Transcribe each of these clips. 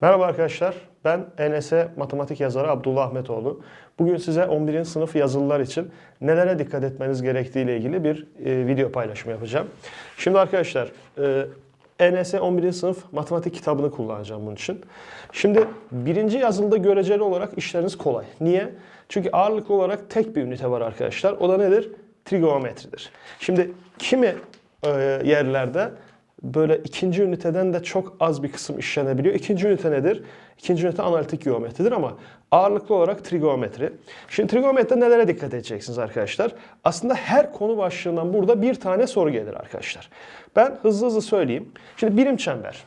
Merhaba arkadaşlar, ben ENS matematik yazarı Abdullah Ahmetoğlu. Bugün size 11. sınıf yazılılar için nelere dikkat etmeniz gerektiği ile ilgili bir e, video paylaşımı yapacağım. Şimdi arkadaşlar, e, ENS 11. sınıf matematik kitabını kullanacağım bunun için. Şimdi birinci yazılıda göreceli olarak işleriniz kolay. Niye? Çünkü ağırlıklı olarak tek bir ünite var arkadaşlar. O da nedir? Trigonometridir. Şimdi kimi e, yerlerde böyle ikinci üniteden de çok az bir kısım işlenebiliyor. İkinci ünite nedir? İkinci ünite analitik geometridir ama ağırlıklı olarak trigonometri. Şimdi trigonometride nelere dikkat edeceksiniz arkadaşlar? Aslında her konu başlığından burada bir tane soru gelir arkadaşlar. Ben hızlı hızlı söyleyeyim. Şimdi birim çember.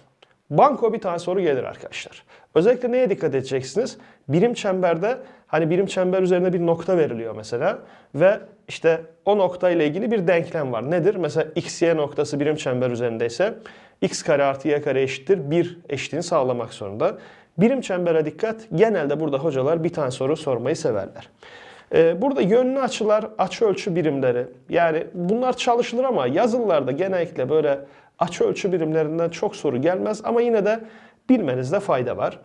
Banko bir tane soru gelir arkadaşlar. Özellikle neye dikkat edeceksiniz? Birim çemberde hani birim çember üzerine bir nokta veriliyor mesela ve işte o nokta ile ilgili bir denklem var. Nedir? Mesela x, y noktası birim çember üzerindeyse x kare artı y kare eşittir 1 eşitliğini sağlamak zorunda. Birim çembere dikkat. Genelde burada hocalar bir tane soru sormayı severler. Ee, Burada yönlü açılar, açı ölçü birimleri yani bunlar çalışılır ama yazılılarda genellikle böyle açı ölçü birimlerinden çok soru gelmez ama yine de bilmenizde fayda var.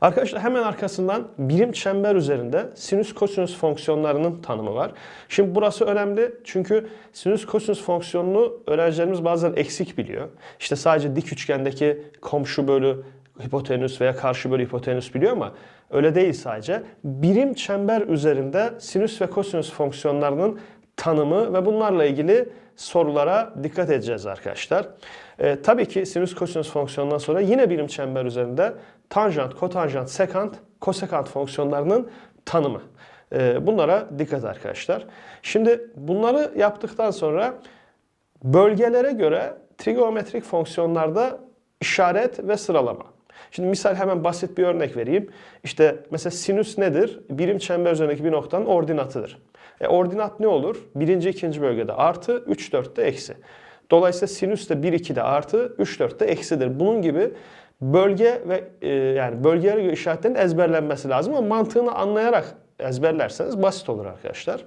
Arkadaşlar hemen arkasından birim çember üzerinde sinüs kosinüs fonksiyonlarının tanımı var. Şimdi burası önemli çünkü sinüs kosinüs fonksiyonunu öğrencilerimiz bazen eksik biliyor. İşte sadece dik üçgendeki komşu bölü hipotenüs veya karşı bölü hipotenüs biliyor ama öyle değil sadece. Birim çember üzerinde sinüs ve kosinüs fonksiyonlarının tanımı ve bunlarla ilgili sorulara dikkat edeceğiz arkadaşlar. Ee, tabii ki sinüs kosinüs fonksiyonundan sonra yine birim çember üzerinde tanjant, kotanjant, sekant, kosekant fonksiyonlarının tanımı. Ee, bunlara dikkat arkadaşlar. Şimdi bunları yaptıktan sonra bölgelere göre trigonometrik fonksiyonlarda işaret ve sıralama. Şimdi misal hemen basit bir örnek vereyim. İşte mesela sinüs nedir? Birim çember üzerindeki bir noktanın ordinatıdır. E, ordinat ne olur? Birinci, ikinci bölgede artı, 3, 4'te eksi. Dolayısıyla sinüs de 1, 2'de artı, 3, 4'te eksidir. Bunun gibi bölge ve e, yani bölgelere göre işaretlerin ezberlenmesi lazım ama mantığını anlayarak ezberlerseniz basit olur arkadaşlar.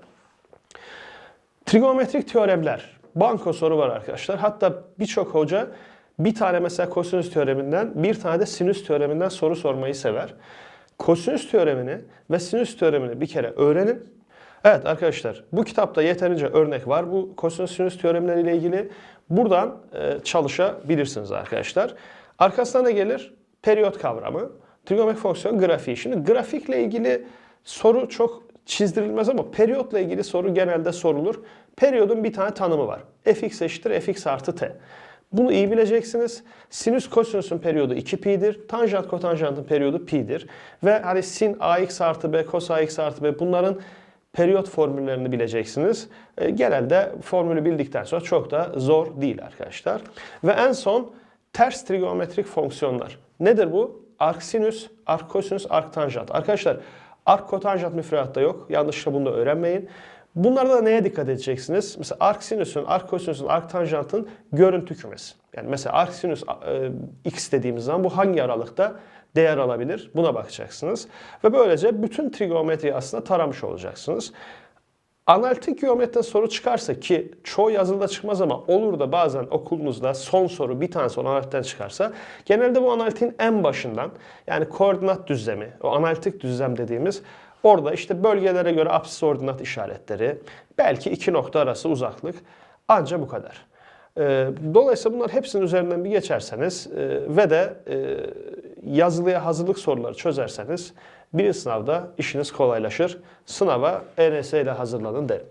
Trigonometrik teoremler. Banko soru var arkadaşlar. Hatta birçok hoca bir tane mesela kosinüs teoreminden, bir tane de sinüs teoreminden soru sormayı sever. Kosinüs teoremini ve sinüs teoremini bir kere öğrenin. Evet arkadaşlar bu kitapta yeterince örnek var. Bu kosinüs sinüs teoremleriyle ilgili buradan e, çalışabilirsiniz arkadaşlar. Arkasından ne gelir? Periyot kavramı. Trigonometrik fonksiyon grafiği. Şimdi grafikle ilgili soru çok çizdirilmez ama periyotla ilgili soru genelde sorulur. Periyodun bir tane tanımı var. fx eşittir fx artı t. Bunu iyi bileceksiniz. Sinüs kosinüsün periyodu 2pi'dir. Tanjant kotanjantın periyodu pi'dir. Ve hani sin ax artı b, cos ax artı b bunların periyot formüllerini bileceksiniz. E, genelde formülü bildikten sonra çok da zor değil arkadaşlar. Ve en son ters trigonometrik fonksiyonlar. Nedir bu? Arksinüs, arkkosinüs, arktanjant. Arkadaşlar arkkotanjant müfredatta yok. Yanlışlıkla bunu da öğrenmeyin. Bunlarda da neye dikkat edeceksiniz? Mesela arksinüsün, arkkosinüsün, arktanjantın görüntü kümesi. Yani mesela arksinüs e, x dediğimiz zaman bu hangi aralıkta değer alabilir? Buna bakacaksınız. Ve böylece bütün trigonometriyi aslında taramış olacaksınız. Analitik geometriden soru çıkarsa ki çoğu yazılıda çıkmaz ama olur da bazen okulunuzda son soru bir tane soru analitikten çıkarsa genelde bu analitiğin en başından yani koordinat düzlemi, o analitik düzlem dediğimiz orada işte bölgelere göre apsis ordinat işaretleri, belki iki nokta arası uzaklık anca bu kadar. Ee, Dolayısıyla bunlar hepsinin üzerinden bir geçerseniz e, ve de e, yazılıya hazırlık soruları çözerseniz bir sınavda işiniz kolaylaşır. Sınava ENS ile hazırlanın derim.